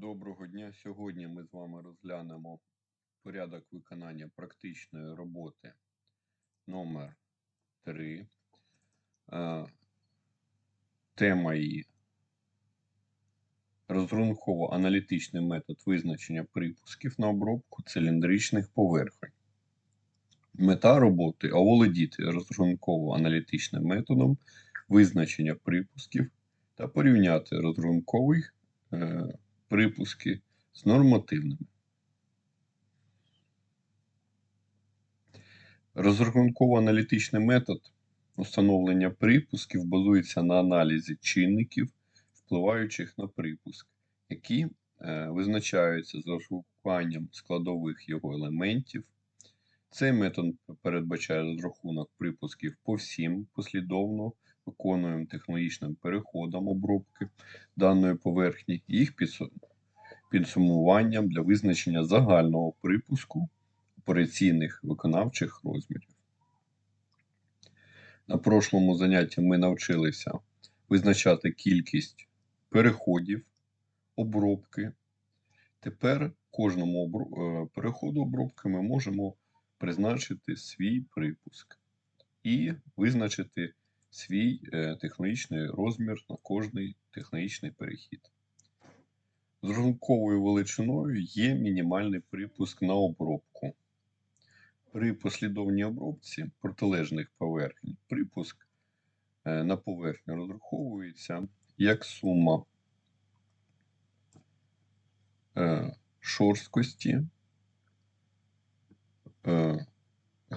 Доброго дня! Сьогодні ми з вами розглянемо порядок виконання практичної роботи номер 3. Тема її розрахунково-аналітичний метод визначення припусків на обробку циліндричних поверхонь. Мета роботи оволодіти розрахунково-аналітичним методом визначення припусків та порівняти розрахунковий е, припуски з нормативними. Розрахунково-аналітичний метод установлення припусків базується на аналізі чинників, впливаючих на припуск, які е, визначаються з розрахуванням складових його елементів. Цей метод передбачає розрахунок припусків по всім послідовно виконуємо технологічним переходом обробки даної поверхні їх підсумуванням для визначення загального припуску операційних виконавчих розмірів. На прошлому занятті ми навчилися визначати кількість переходів обробки. Тепер кожному е, переходу обробки ми можемо призначити свій припуск і визначити свій е, технологічний розмір на кожний технологічний перехід. З рахунковою величиною є мінімальний припуск на обробку. При послідовній обробці протилежних поверхень припуск е, на поверхню розраховується як сума е, шорсткості,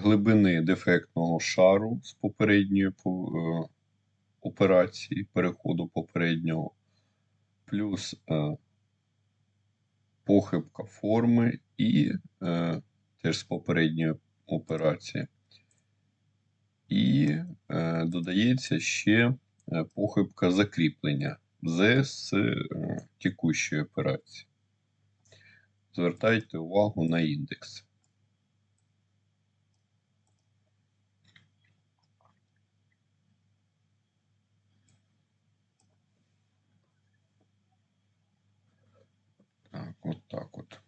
глибини дефектного шару з попередньої е, операції, переходу попереднього, плюс е, похибка форми і е, теж з попередньої операції. І додається ще похибка закріплення з, з текущої операції. Звертайте увагу на індекс. От так от.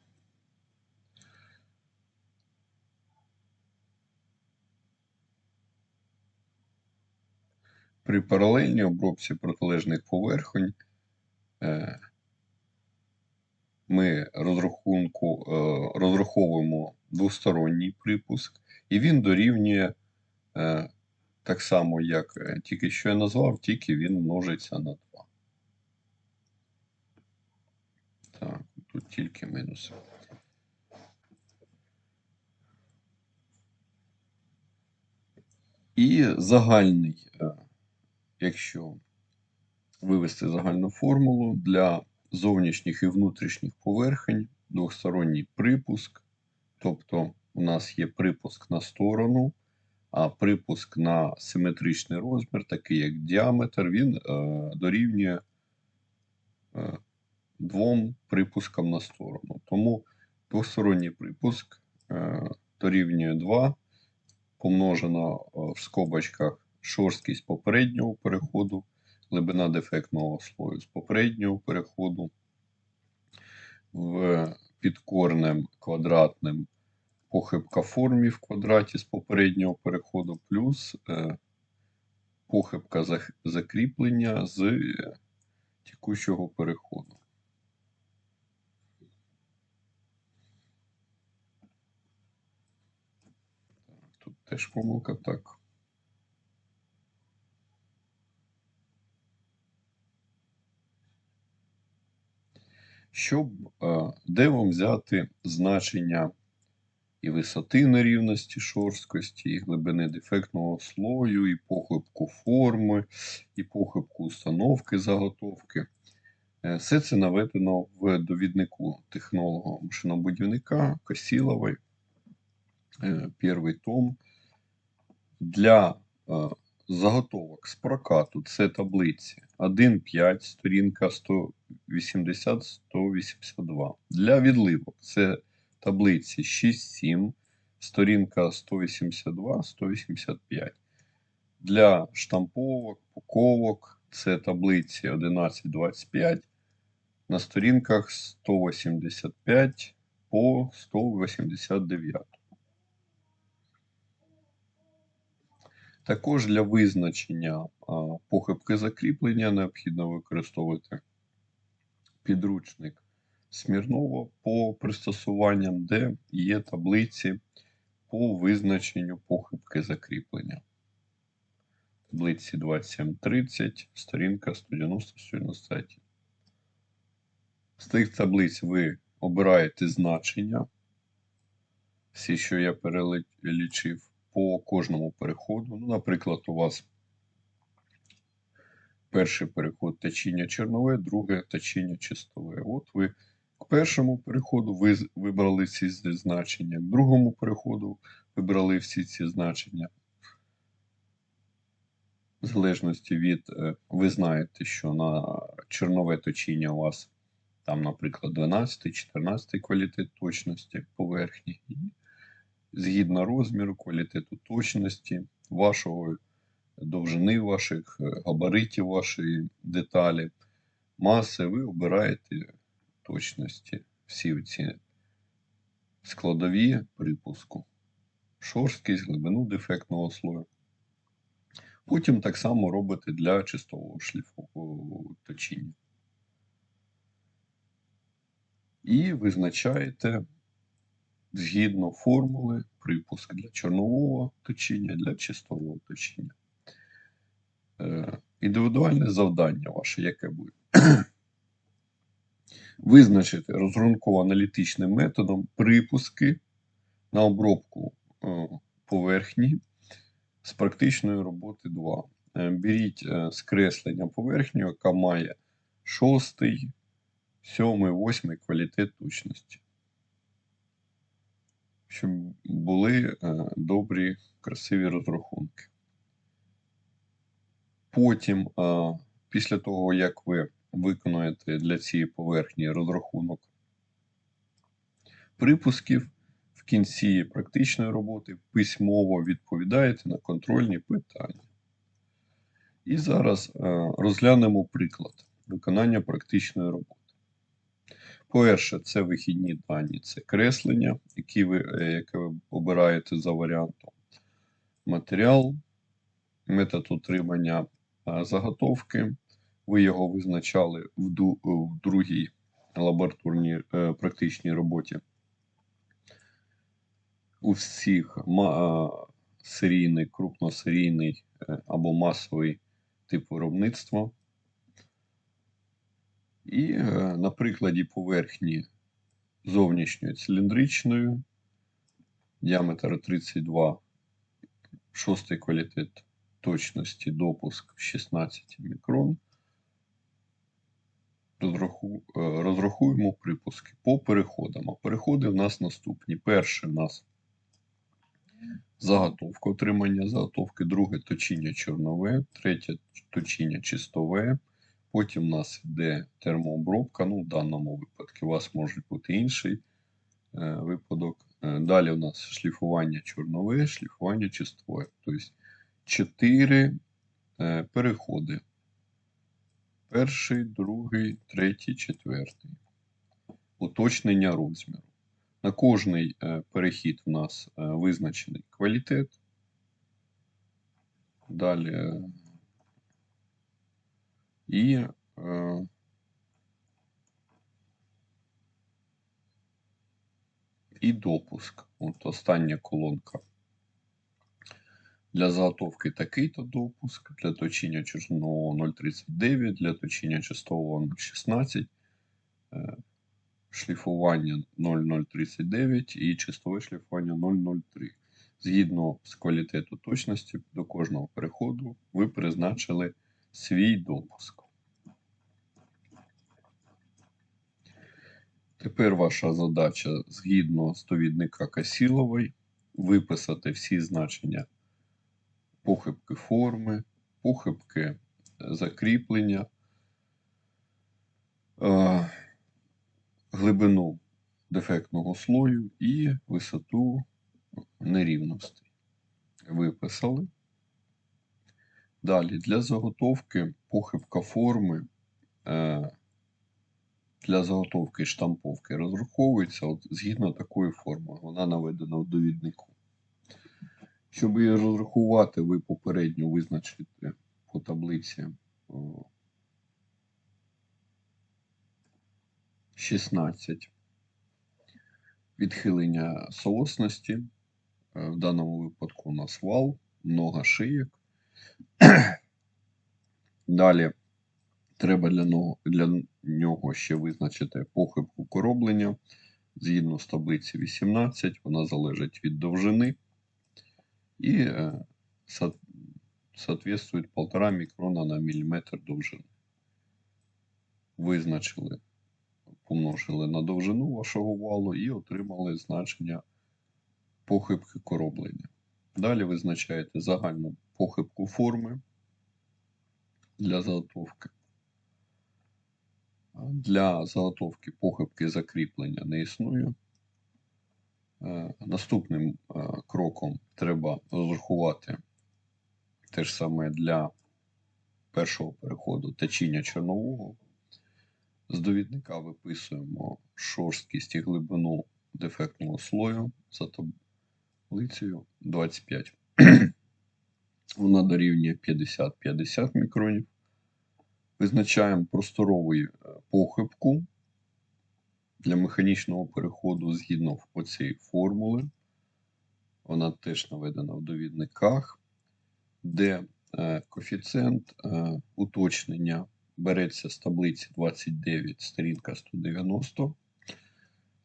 При паралельній обробці протилежних поверхонь е, ми розрахунку, е, розраховуємо двосторонній припуск, і він дорівнює е, так само, як тільки що я назвав, тільки він множиться на 2. Так тут тільки мінуси. І загальний, е, якщо вивести загальну формулу для зовнішніх і внутрішніх поверхень, двосторонній припуск, тобто у нас є припуск на сторону, а припуск на симетричний розмір, такий як діаметр, він е, дорівнює е, двом припускам на сторону. Тому двосторонній припуск е, дорівнює 2, помножено е, в скобочках шорсткість попереднього переходу, глибина дефектного слою з попереднього переходу, в підкорним квадратним похибка формі в квадраті з попереднього переходу, плюс е, похибка закріплення з е, текущого переходу. Теж помилка так. Щоб е, де вам взяти значення і висоти нерівності шорсткості, і глибини дефектного слою, і похибку форми, і похибку установки заготовки. Е, все це наведено в довіднику технолога машинобудівника Косілової, е, перший том. Для е, заготовок з прокату це таблиці 1.5, сторінка 180-182. Для відливок це таблиці 6.7, сторінка 182-185. Для штамповок, пуковок це таблиці 11.25, на сторінках 185 по 189. Також для визначення похибки закріплення необхідно використовувати підручник Смірнова по пристосуванням, де є таблиці по визначенню похибки закріплення. Таблиці 2730, сторінка 190-193. З тих таблиць ви обираєте значення, всі, що я перелічив, по кожному переходу. Ну, наприклад, у вас перший переход течіння чернове, друге течіння чистове. От ви к першому переходу ви вибрали ці значення, к другому переходу вибрали всі ці значення. В залежності від, е, ви знаєте, що на чернове точіння у вас там, наприклад, 12-14 квалітет точності поверхні. Згідно розміру, квалітету точності, вашого довжини ваших, е, габаритів вашої деталі, маси, ви обираєте точності всі ці складові припуску, шорсткість, глибину дефектного слою. Потім так само робите для чистового шліфового точіння. І визначаєте згідно формули припуск для чорнового точіння, для чистового точіння. Е, Індивідуальне завдання ваше, яке буде? Визначити розрахунково-аналітичним методом припуски на обробку е, поверхні з практичної роботи 2. Е, Беріть е, скреслення поверхні, яка має шостий, сьомий, восьмий квалітет точності. Щоб були е, добрі, красиві розрахунки. Потім, е, після того, як ви виконуєте для цієї поверхні розрахунок припусків, в кінці практичної роботи письмово відповідаєте на контрольні питання. І зараз е, розглянемо приклад виконання практичної роботи. По-перше, це вихідні дані, це креслення, які ви, е, яке ви обираєте за варіантом. Матеріал, метод отримання е, заготовки. Ви його визначали в, ду, в другій лабораторній е, практичній роботі. У всіх ма, е, серійний, крупносерійний е, або масовий тип виробництва. І е, на прикладі поверхні зовнішньої циліндричної, діаметр 32, шостий квалітет точності допуск 16 мікрон. Е, розрахуємо припуски по переходам. А переходи в нас наступні. Перший у нас заготовка, отримання заготовки, друге точіння чорнове, третє точіння чистове. Потім у нас йде термообробка. Ну, в даному випадку у вас може бути інший е, випадок. Е, далі у нас шліфування чорнове, шліфування чистове. Тобто 4 е, переходи. Перший, другий, третій, четвертий. Уточнення розміру. На кожний е, перехід у нас е, визначений квалітет. Далі е, і і допуск. От остання колонка. Для заготовки такий-то допуск, для точіння чорного 0,39, для точіння чистового 0,16, е, шліфування 0,039 і чистове шліфування 0,03. Згідно з квалітету точності до кожного переходу ви призначили свій допуск. Тепер ваша задача згідно з довідника Касілової виписати всі значення похибки форми, похибки е, закріплення, е, глибину дефектного слою і висоту нерівностей. Виписали. Далі для заготовки похибка форми е, для заготовки штамповки розраховується от згідно такої форми. Вона наведена в довіднику. Щоб її розрахувати, ви попередньо визначите по таблиці 16 відхилення соосності. Е, В даному випадку у нас вал, много шиєк. Далі треба для нього, ще визначити похибку короблення. Згідно з таблиці 18, вона залежить від довжини і е, со- соответствует 1,5 мікрона на міліметр довжини. Визначили, помножили на довжину вашого валу і отримали значення похибки короблення. Далі визначаєте загальну похибку форми для заготовки. Для заготовки похибки закріплення не існує. Е, Наступним е, кроком треба розрахувати те ж саме для першого переходу течіння чорнового. З довідника виписуємо шорсткість і глибину дефектного слою за таблицею 25. Вона дорівнює 50-50 мікронів. Визначаємо просторову е, похибку для механічного переходу згідно оцієї формули. Вона теж наведена в довідниках, де е, коефіцієнт е, уточнення береться з таблиці 29, сторінка 190,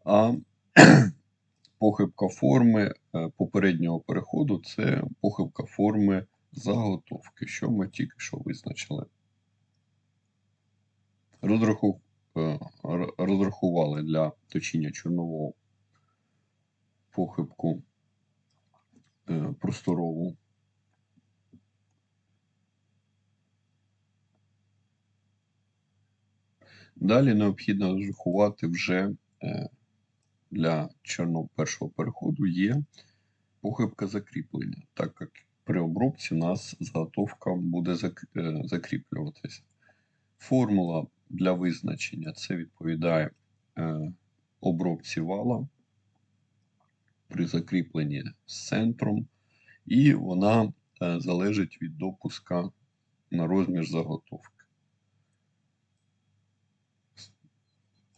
а похибка форми попереднього переходу це похибка форми заготовки, що ми тільки що визначили. Розраху... е, Розрахували для точіння чорнового похибку е, просторову. Далі необхідно розрахувати вже е, для чорного першого переходу є похибка закріплення, так як при обробці у нас заготовка буде закріплюватися. Формула для визначення це відповідає е, обробці вала при закріпленні з центром, і вона е, залежить від допуска на розмір заготовки.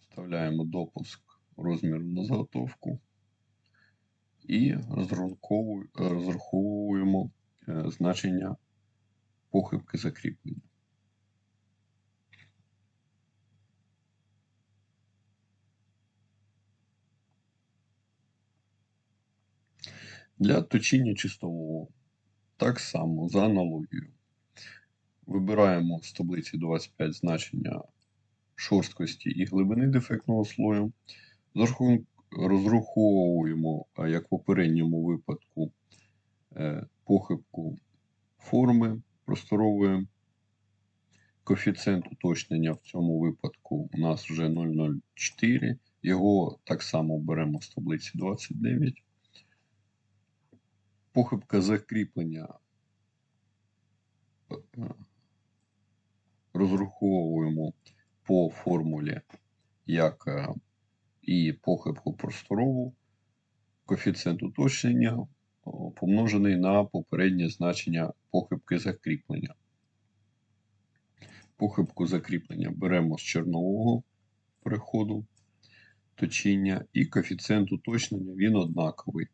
Вставляємо допуск розміру на заготовку і е, розраховуємо значення похибки закріплення. Для точіння чистового так само за аналогією. Вибираємо з таблиці 25 значення шорсткості і глибини дефектного слою. Розраховуємо, як в попередньому випадку, е, похибку форми просторової. Коефіцієнт уточнення в цьому випадку у нас вже 0,04. Його так само беремо з таблиці 29. Похибка закріплення розраховуємо по формулі як е, і похибку просторову, коефіцієнт уточнення помножений на попереднє значення похибки закріплення. Похибку закріплення беремо з чорнового переходу точіння і коефіцієнт уточнення він однаковий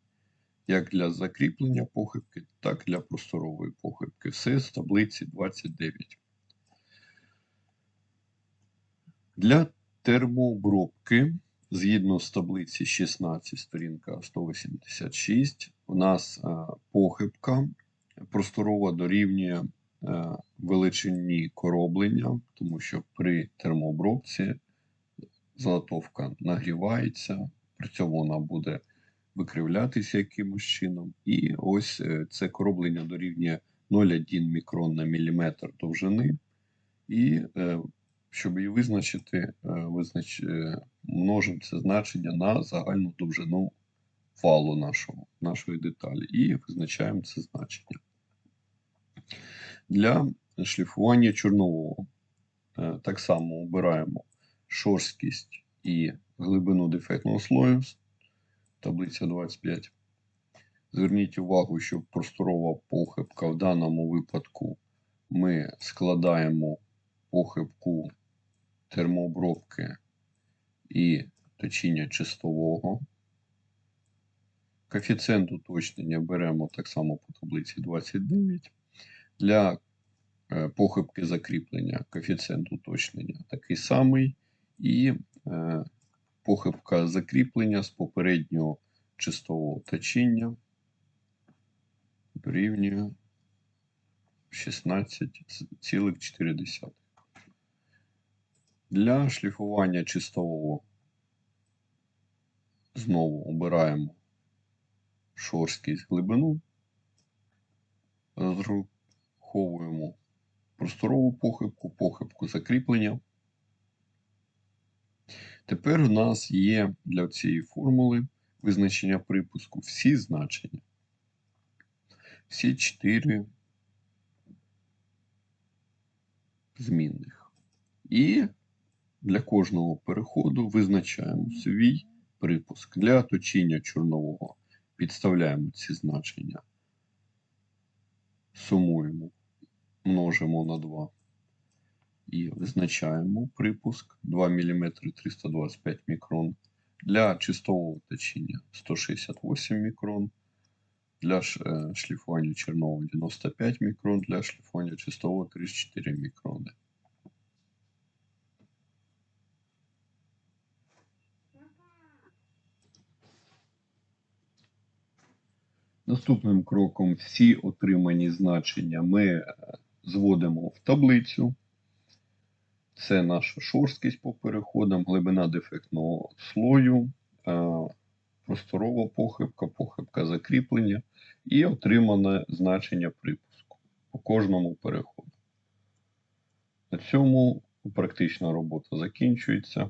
як для закріплення похибки, так і для просторової похибки. Все з таблиці 29. Для термообробки, згідно з таблиці 16, сторінка 186, у нас е, похибка просторова дорівнює е, величині короблення, тому що при термообробці заготовка нагрівається, при цьому вона буде викривлятися якимось чином. І ось е, це короблення дорівнює 0,1 мікрон на міліметр довжини. І е, щоб її визначити, е, визнач, множимо це значення на загальну довжину валу нашого, нашої деталі і визначаємо це значення. Для шліфування чорнового так само обираємо шорсткість і глибину дефектного слою. Таблиця 25. Зверніть увагу, що просторова похибка в даному випадку ми складаємо похибку термообробки і точіння чистового. Коефіцієнт уточнення беремо так само по таблиці 29. Для е, похибки закріплення коефіцієнт уточнення такий самий. І е, похибка закріплення з попереднього чистового точіння дорівнює 16,4. Для шліфування чистового знову обираємо шорсткість глибину, розраховуємо просторову похибку, похибку закріплення. Тепер у нас є для цієї формули визначення припуску всі значення. Всі чотири змінних. І для кожного переходу визначаємо свій припуск. Для точіння чорнового підставляємо ці значення, сумуємо, множимо на 2 і визначаємо припуск 2 мм 325 мікрон. Для чистового точіння 168 мікрон. Для е, шліфування чорнового 95 мікрон, для шліфування чистового 34 мікрони. Наступним кроком всі отримані значення ми е, зводимо в таблицю. Це наша шорсткість по переходам, глибина дефектного слою, е, просторова похибка, похибка закріплення і отримане значення припуску по кожному переходу. На цьому практична робота закінчується.